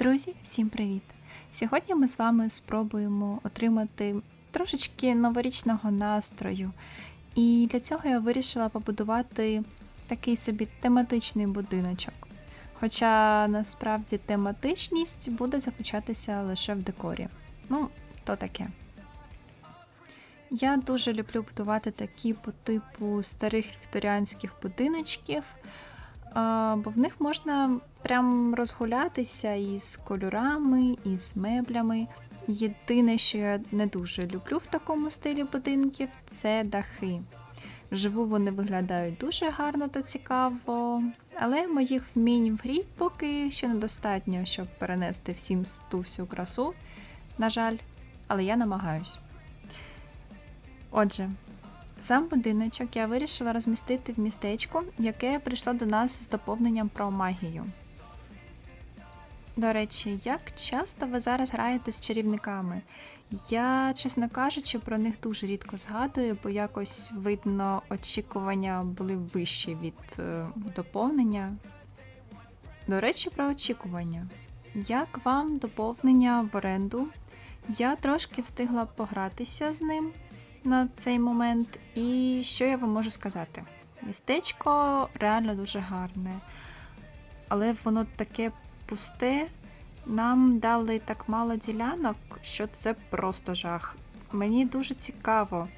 Друзі, всім привіт! Сьогодні ми з вами спробуємо отримати трошечки новорічного настрою. І для цього я вирішила побудувати такий собі тематичний будиночок. Хоча насправді тематичність буде заключатися лише в декорі. Ну, то таке. Я дуже люблю будувати такі по типу старих вікторіанських будиночків, бо в них можна прям розгулятися із кольорами, із меблями. Єдине, що я не дуже люблю в такому стилі будинків, це дахи. Вживу вони виглядають дуже гарно та цікаво, але моїх вмінь в грі поки що недостатньо, щоб перенести всім ту всю красу. На жаль, але я намагаюсь. Отже, сам будиночок я вирішила розмістити в містечку, яке прийшло до нас з доповненням про магію. До речі, як часто ви зараз граєте з чарівниками? Я, чесно кажучи, про них дуже рідко згадую, бо якось видно, очікування були вищі від е, доповнення. До речі, про очікування. Як вам доповнення в оренду? Я трошки встигла погратися з ним на цей момент, і що я вам можу сказати? Містечко реально дуже гарне, але воно таке пусте. Нам дали так мало ділянок, що це просто жах. Мені дуже цікаво,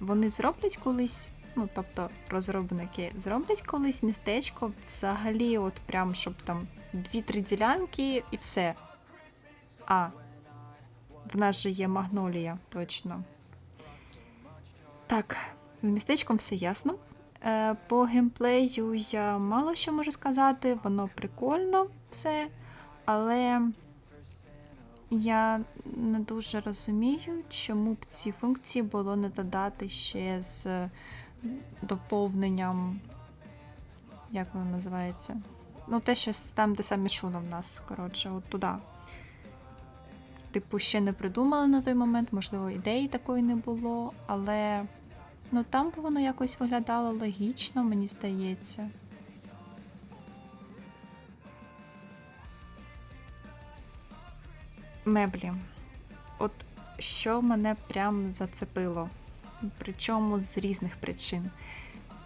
вони зроблять колись, ну тобто розробники, зроблять колись містечко взагалі, от прям щоб там дві-три ділянки і все. А, в нас же є магнолія, точно. Так, з містечком все ясно. Е, По геймплею я мало що можу сказати, воно прикольно все, але я не дуже розумію, чому б ці функції було не додати ще з доповненням. Як воно називається? Ну, те, що там, де самі шуно в нас, коротше, от туди. Типу, ще не придумали на той момент, можливо, ідеї такої не було, але ну там би воно якось виглядало логічно, мені здається. Меблі. От що мене прям зацепило. Причому з різних причин.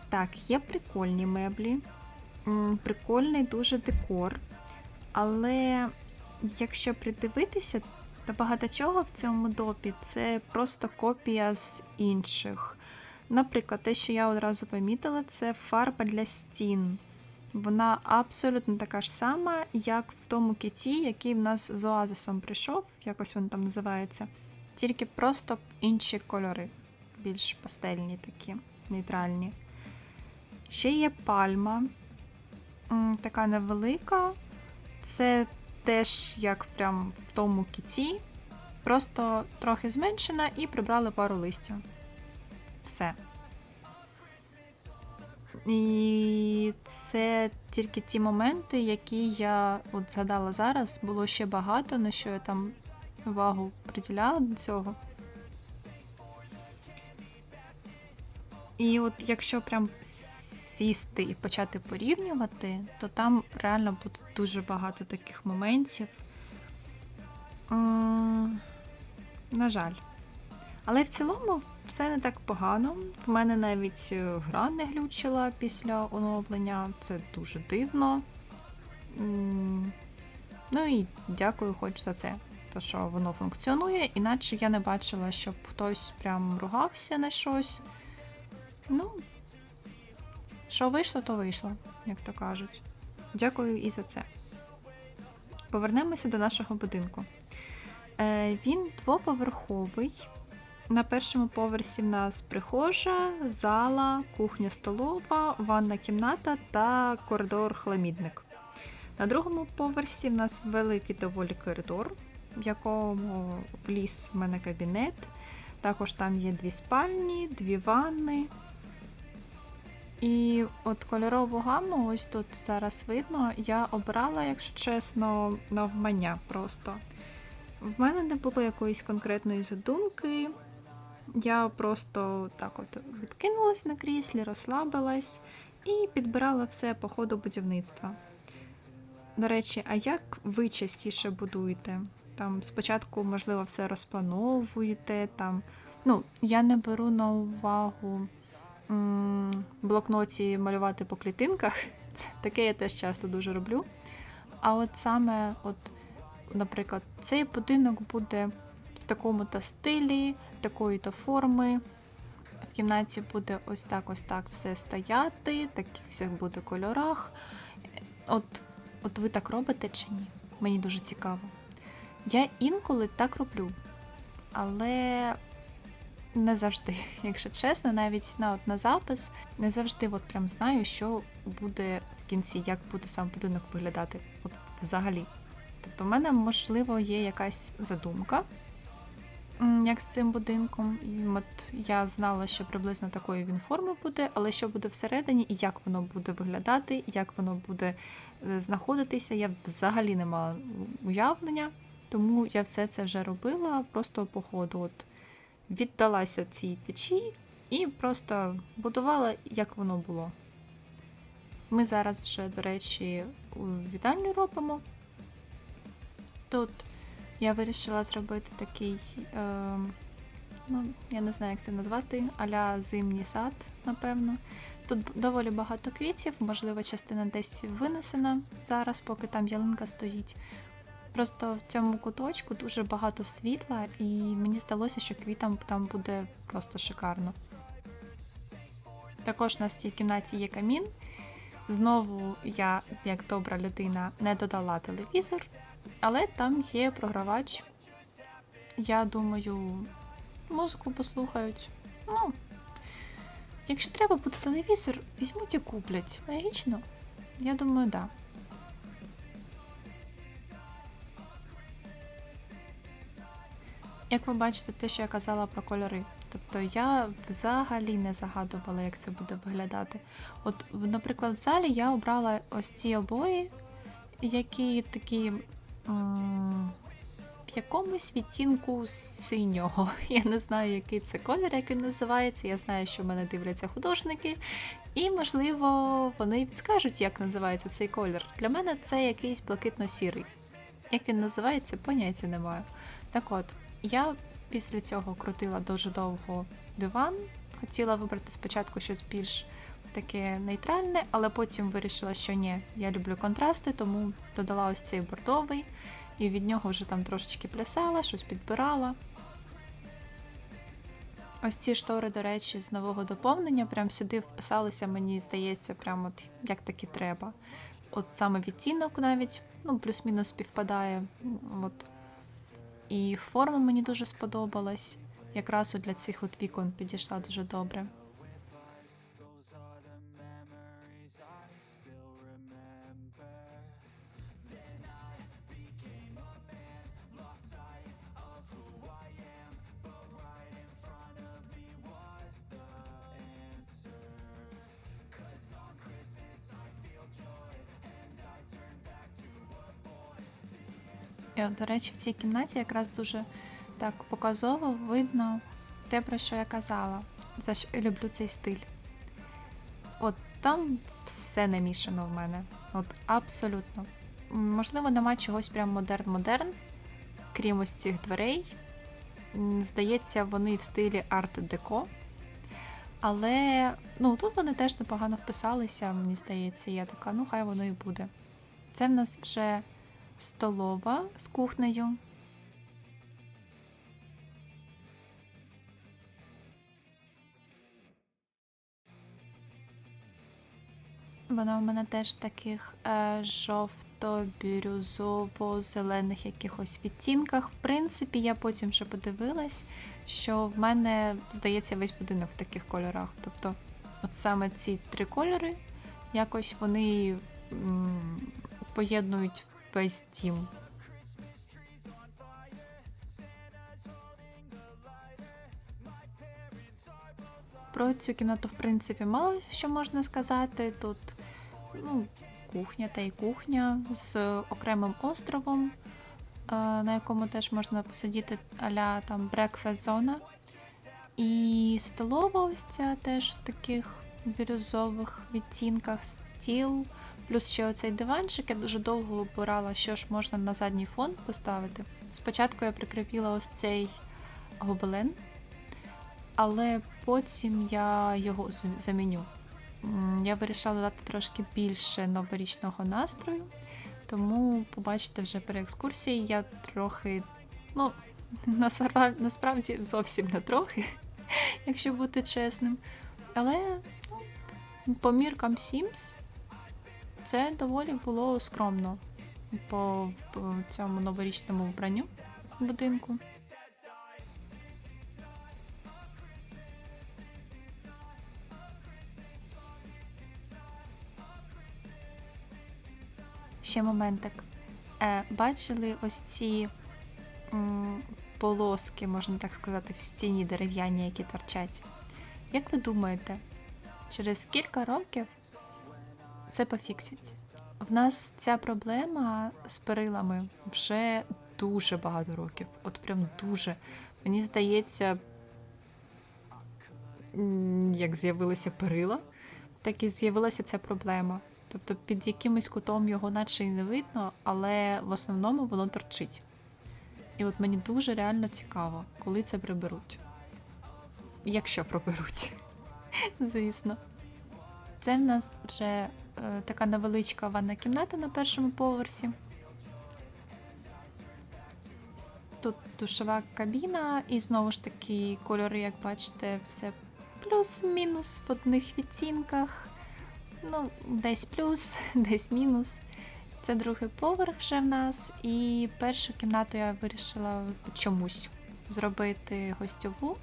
Так, є прикольні меблі, прикольний дуже декор. Але якщо придивитися, то багато чого в цьому допі це просто копія з інших. Наприклад, те, що я одразу помітила, це фарба для стін. Вона абсолютно така ж сама, як в тому кіті, який в нас з оазисом прийшов, якось він там називається. Тільки просто інші кольори, більш пастельні такі, нейтральні. Ще є пальма, така невелика. Це теж як прям в тому кіті, просто трохи зменшена і прибрали пару листя. Все. І це тільки ті моменти, які я от згадала зараз. Було ще багато, на що я там увагу приділяла до цього. І от якщо прям сісти і почати порівнювати, то там реально буде дуже багато таких моментів. На жаль. Але в цілому все не так погано. В мене навіть е, гра не глючила після оновлення. Це дуже дивно. Ну і дякую хоч за це. То, що воно функціонує, іначе я не бачила, щоб хтось прям ругався на щось. Ну, що вийшло, то вийшло, як то кажуть. Дякую і за це. Повернемося до нашого будинку. Е, він двоповерховий. На першому поверсі в нас прихожа, зала, кухня столова, ванна кімната та коридор-хламідник. На другому поверсі в нас великий доволі коридор, в якому вліз в мене кабінет. Також там є дві спальні, дві ванни. І от кольорову гаму, ось тут зараз видно, я обрала, якщо чесно, навмання просто. В мене не було якоїсь конкретної задумки. Я просто так от відкинулась на кріслі, розслабилась і підбирала все по ходу будівництва. До речі, а як ви частіше будуєте? Там спочатку, можливо, все розплановуєте. Там, ну, я не беру на увагу м, блокноті малювати по клітинках. Це, таке я теж часто дуже роблю. А от саме, от, наприклад, цей будинок буде в такому-то стилі, такої-то форми. В кімнаті буде ось так, ось так все стояти, таких всіх буде кольорах. От, от ви так робите чи ні? Мені дуже цікаво. Я інколи так роблю, але не завжди, якщо чесно, навіть на, от, на запис не завжди от прям знаю, що буде в кінці, як буде сам будинок виглядати. От взагалі. Тобто, в мене, можливо, є якась задумка, як з цим будинком. І от я знала, що приблизно такої він форми буде, але що буде всередині, і як воно буде виглядати, як воно буде е, знаходитися, я взагалі не мала уявлення. Тому я все це вже робила просто по ходу. От віддалася цій течії і просто будувала, як воно було. Ми зараз вже, до речі, вітальню робимо. Тут я вирішила зробити такий, е, ну, я не знаю, як це назвати, аля зимній сад, напевно. Тут доволі багато квітів, можливо, частина десь винесена зараз, поки там ялинка стоїть. Просто в цьому куточку дуже багато світла, і мені здалося, що квітам там буде просто шикарно. Також у нас в цій кімнаті є камін. Знову я, як добра людина, не додала телевізор, але там є програвач. Я думаю, музику послухають. Ну, якщо треба буде телевізор, візьмуть і куплять. Логічно? Я думаю, так. Да. Як ви бачите, те, що я казала про кольори. Тобто я взагалі не загадувала, як це буде виглядати. От, наприклад, в залі я обрала ось ці обої, які такі в якомусь відтінку синього. Я не знаю, який це колір, як він називається. Я знаю, що в мене дивляться художники, і, можливо, вони підскажуть, як називається цей колір. Для мене це якийсь блакитно-сірий. Як він називається, поняття не маю. Так от, я після цього крутила дуже довго диван. Хотіла вибрати спочатку щось більш таке нейтральне, але потім вирішила, що ні, я люблю контрасти, тому додала ось цей бордовий, і від нього вже там трошечки плясала, щось підбирала. Ось ці штори, до речі, з нового доповнення, прям сюди вписалися, мені здається, прям от як таки треба. От саме відтінок навіть, ну, плюс-мінус співпадає. От і форма мені дуже сподобалась. Якраз для цих от вікон підійшла дуже добре. І от, до речі, в цій кімнаті якраз дуже так показово видно те, про що я казала, за що я люблю цей стиль. От там все намішано в мене. От абсолютно. Можливо, нема чогось прям модерн-модерн, крім ось цих дверей. Здається, вони в стилі арт-деко. Але ну, тут вони теж непогано вписалися, мені здається. Я така, ну хай воно і буде. Це в нас вже столова з кухнею. Вона в мене теж в таких е, жовто-бірюзово-зелених якихось відтінках. В принципі, я потім вже подивилась, що в мене, здається, весь будинок в таких кольорах. Тобто, от саме ці три кольори, якось вони м, поєднують весь дім. Про цю кімнату, в принципі, мало що можна сказати. Тут ну, кухня та й кухня з окремим островом, е, на якому теж можна посидіти аля там брекфест зона. І столова ось ця теж в таких бірюзових відтінках, стіл, Плюс ще оцей диванчик, я дуже довго обирала, що ж можна на задній фон поставити. Спочатку я прикріпила ось цей гобелен, але потім я його заміню. Я вирішила додати трошки більше новорічного настрою, тому побачите вже при екскурсії, я трохи, ну, насправді зовсім не трохи, якщо бути чесним. Але ну, по міркам Sims це доволі було скромно по, цьому новорічному вбранню будинку. Ще моментик. Е, бачили ось ці полоски, можна так сказати, в стіні дерев'яні, які торчать. Як ви думаєте, через кілька років це пофіксять? В нас ця проблема з перилами вже дуже багато років. От прям дуже. Мені здається, як з'явилися перила, так і з'явилася ця проблема. Тобто під якимось кутом його наче і не видно, але в основному воно торчить. І от мені дуже реально цікаво, коли це приберуть. Якщо приберуть, звісно. Це в нас вже така невеличка ванна кімната на першому поверсі. Тут душова кабіна, і знову ж таки кольори, як бачите, все плюс-мінус в одних відтінках. Ну, десь плюс, десь мінус. Це другий поверх вже в нас. І першу кімнату я вирішила чомусь зробити гостьову.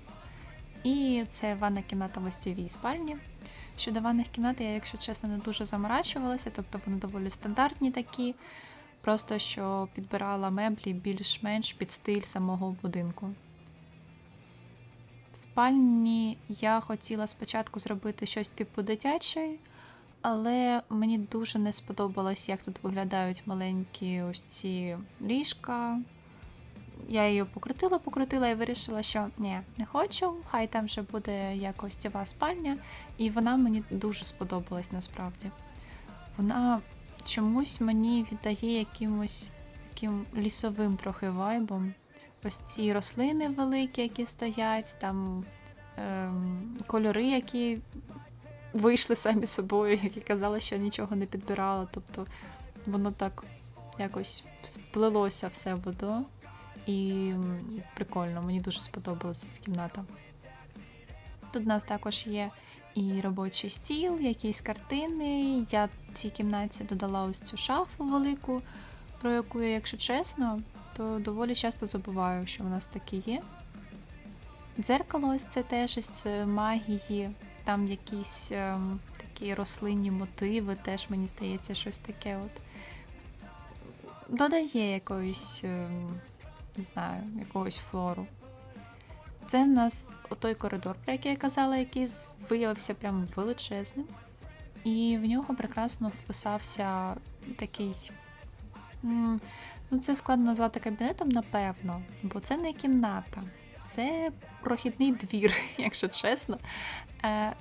І це ванна кімната в гостьовій спальні. Щодо ванних кімнат, я, якщо чесно, не дуже заморачувалася, тобто вони доволі стандартні такі. Просто що підбирала меблі більш-менш під стиль самого будинку. В спальні я хотіла спочатку зробити щось типу дитячої, але мені дуже не сподобалось, як тут виглядають маленькі ось ці ліжка. Я її покрутила, покрутила і вирішила, що ні, не хочу, хай там вже буде як гостєва спальня. І вона мені дуже сподобалась насправді. Вона чомусь мені віддає якимось таким лісовим трохи вайбом. Ось ці рослини великі, які стоять, там ем, кольори, які вийшли самі собою, які казали, що нічого не підбирала. Тобто воно так якось сплелося все в одно. І прикольно, мені дуже сподобалася ця кімната. Тут у нас також є і робочий стіл, якісь картини. Я в цій кімнаті додала ось цю шафу велику, про яку я, якщо чесно, то доволі часто забуваю, що в нас таке є. Дзеркало ось це теж із е, магії, там якісь ем, такі рослинні мотиви, теж мені здається, щось таке от. Додає якоїсь, ем, не знаю, якогось флору. Це в нас той коридор, про який я казала, який виявився прям величезним. І в нього прекрасно вписався такий. Ну, це складно назвати кабінетом, напевно, бо це не кімната, це прохідний двір, якщо чесно. Е,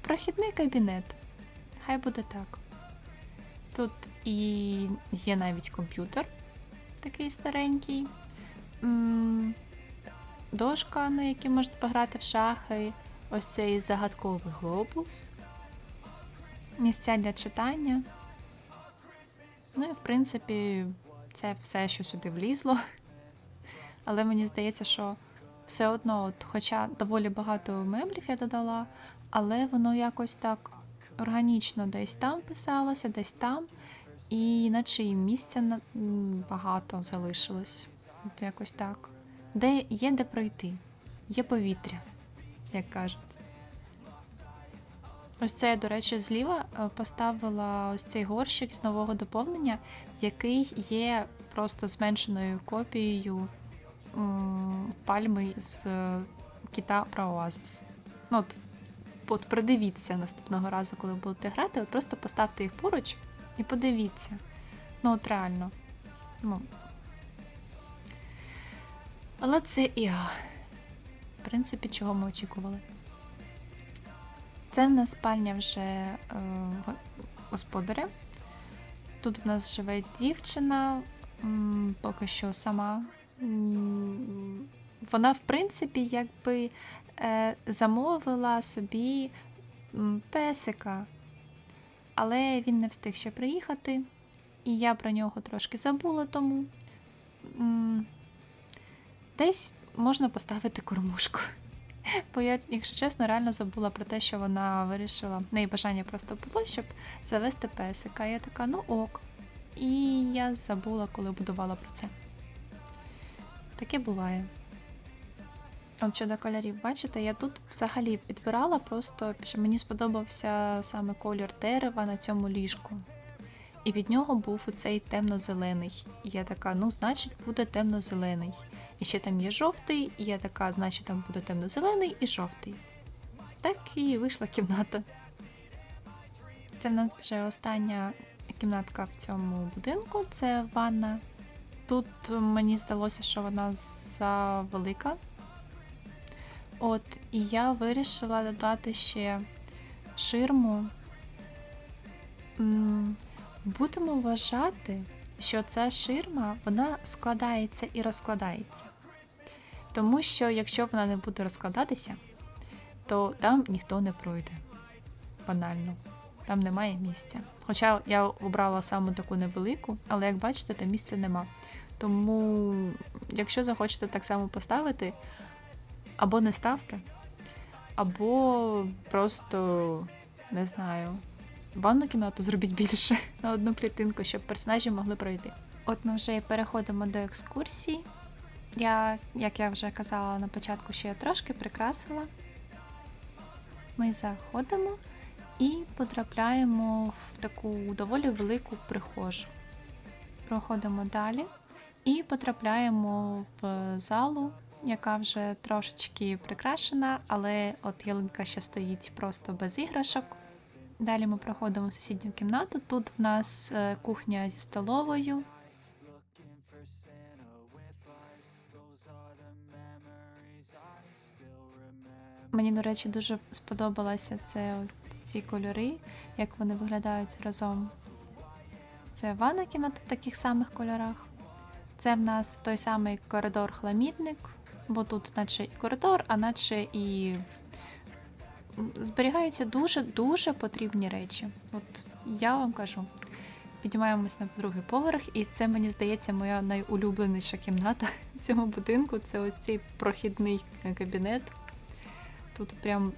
прохідний кабінет. Хай буде так. Тут і є навіть комп'ютер, такий старенький. Дошка, на якій можна пограти в шахи, ось цей загадковий глобус, місця для читання. Ну і в принципі, це все, що сюди влізло. Але мені здається, що все одно, от, хоча доволі багато меблів я додала, але воно якось так органічно десь там писалося, десь там, і наче і місця багато залишилось. От якось так. Де є де пройти, є повітря, як кажуть. Ось це я, до речі, зліва е, поставила ось цей горщик з нового доповнення, який є просто зменшеною копією пальми з е, кіта про Оазис. Ну, от, от придивіться наступного разу, коли будете грати, от просто поставте їх поруч і подивіться. Ну, от реально. Ну. Але це іа. В принципі, чого ми очікували. Це в нас спальня вже е, господаря. Тут в нас живе дівчина, поки що сама. Вона, в принципі, якби е, замовила собі песика, але він не встиг ще приїхати, і я про нього трошки забула тому. Десь можна поставити кормушку. Бо я, якщо чесно, реально забула про те, що вона вирішила. Неї бажання просто було, щоб завести песика. Я така, ну ок. І я забула, коли будувала про це. Таке буває. От щодо кольорів, бачите, я тут взагалі підбирала просто, що мені сподобався саме колір дерева на цьому ліжку. І від нього був оцей темно-зелений. І я така, ну, значить, буде темно-зелений. І ще там є жовтий, і я така, значить, там буде темно-зелений і жовтий. Так і вийшла кімната. Це в нас вже остання кімнатка в цьому будинку це ванна. Тут мені здалося, що вона завелика. От, і я вирішила додати ще ширму. Будемо вважати, що ця ширма вона складається і розкладається. Тому що якщо вона не буде розкладатися, то там ніхто не пройде. Банально. Там немає місця. Хоча я обрала саме таку невелику, але як бачите, там місця нема. Тому, якщо захочете так само поставити, або не ставте, або просто не знаю, ванну кімнату зробіть більше на одну клітинку, щоб персонажі могли пройти. От ми вже переходимо до екскурсії. Я, як я вже казала на початку, ще я трошки прикрасила. Ми заходимо і потрапляємо в таку доволі велику прихожу. Проходимо далі і потрапляємо в залу, яка вже трошечки прикрашена, але от ялинка ще стоїть просто без іграшок. Далі ми проходимо в сусідню кімнату. Тут в нас е, кухня зі столовою. Мені, до речі, дуже сподобалося це ці кольори, як вони виглядають разом. Це ванна кімната в таких самих кольорах. Це в нас той самий коридор-хламідник, бо тут наче і коридор, а наче і зберігаються дуже-дуже потрібні речі. От я вам кажу. Піднімаємось на другий поверх, і це, мені здається, моя найулюбленіша кімната в цьому будинку. Це ось цей прохідний кабінет. Тут прям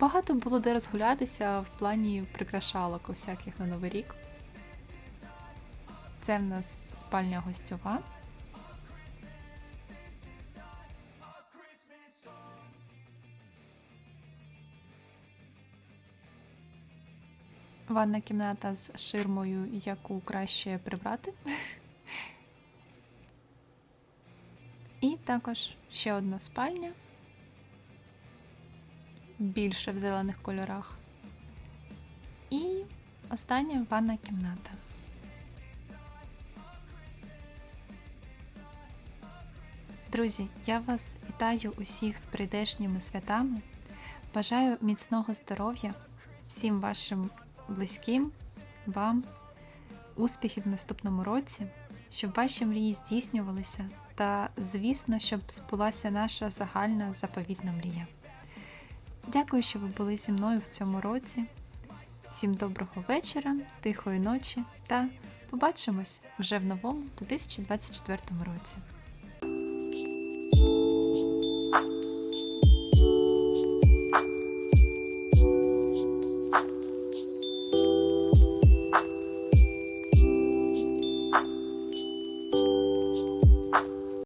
багато було де розгулятися в плані прикрашалок усяких на Новий рік. Це в нас спальня гостьова. Ванна кімната з ширмою, яку краще прибрати. І також ще одна спальня. Більше в зелених кольорах. І остання ванна кімната. Друзі, я вас вітаю усіх з прийдешніми святами. Бажаю міцного здоров'я всім вашим близьким, вам, успіхів в наступному році, щоб ваші мрії здійснювалися, та, звісно, щоб збулася наша загальна заповітна мрія. Дякую, що ви були зі мною в цьому році. Всім доброго вечора, тихої ночі та побачимось вже в новому 2024 році.